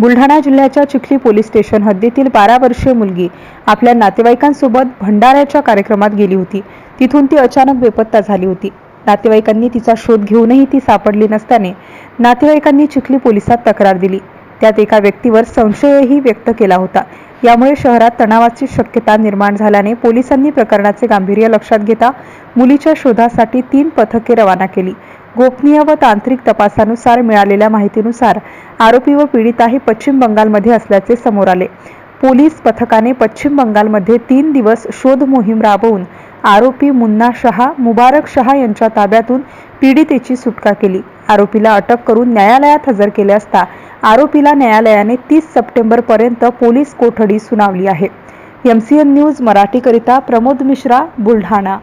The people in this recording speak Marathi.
बुलढाणा जिल्ह्याच्या चिखली पोलीस स्टेशन हद्दीतील बारा वर्षीय मुलगी आपल्या नातेवाईकांसोबत भंडाऱ्याच्या कार्यक्रमात गेली होती. तिथून ती अचानक बेपत्ता झाली होती. नातेवाईकांनी तिचा शोध घेऊनही ती सापडली नसल्याने नातेवाईकांनी चिखली पोलिसात तक्रार दिली. त्यात एका व्यक्तीवर संशयही व्यक्त केला होता. यामुळे शहरात तणावाची शक्यता निर्माण झाल्याने पोलिसांनी प्रकरणाचे गांभीर्य लक्षात घेता मुलीच्या शोधासाठी तीन पथके रवाना केली. गोपनीय व तांत्रिक तपासानुसार मिळालेल्या माहितीनुसार आरोपी व पीडिता हे पश्चिम बंगालमध्ये असल्याचे समोर आले. पोलीस पथकाने पश्चिम बंगालमध्ये तीन दिवस शोध मोहीम राबवून आरोपी मुन्ना शहा मुबारक शहा यांच्या ताब्यातून पीडितेची सुटका केली. आरोपीला अटक करून न्यायालयात हजर केले असता आरोपीला न्यायालयाने तीस सप्टेंबर पर्यंत पोलीस कोठडी सुनावली आहे. एम सी एन न्यूज मराठीकरिता प्रमोद मिश्रा बुलढाणा.